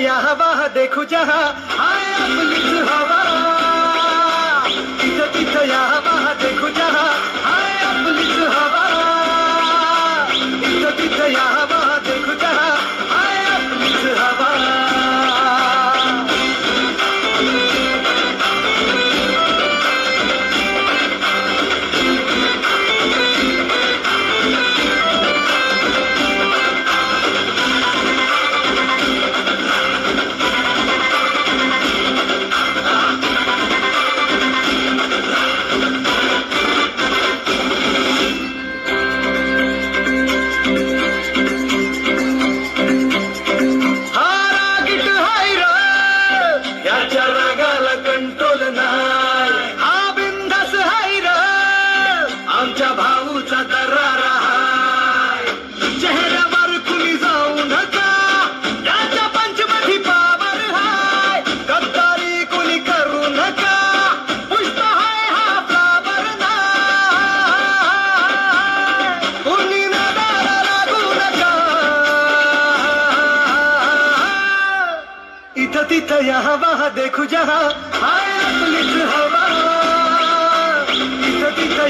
यहाँ वहाँ देखू जहाँ आए अपनी हवा। तिथं तिथं यहाँ वहाँ देखू जहाँ आमच्या भाऊचा हाय चेहऱ्यावर कुणी जाऊ नका याच्या पंचमधी पावर हाय। गद्दारी कुणी करू नका पुष्प हाय हा फ्लावर लागू वहाँ देखू जहाँ। हाय हवा। इथं तिथं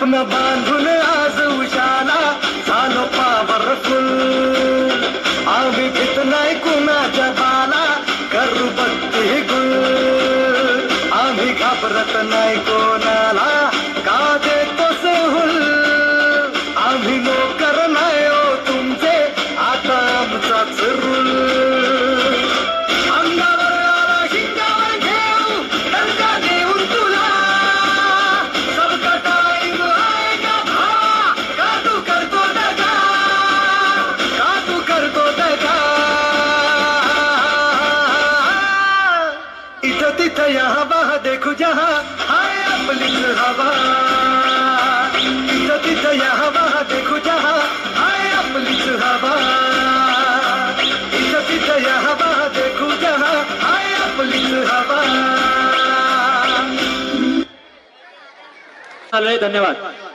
स्वप्न बांधून आज उशाला झालो पावरफुल. आम्ही भीत नाही कुणाच्या बाला करू बघते गुल. आम्ही घाबरत नाही कोणाला. तिथं बाह देखो, जहाँ जहाँ हाय अपनी हवा। वहाँ देखो, जहाँ हाय अपनी हवा। इथं तिथं यहाँ देखो, जहाँ हाय अपनी हवा। धन्यवाद।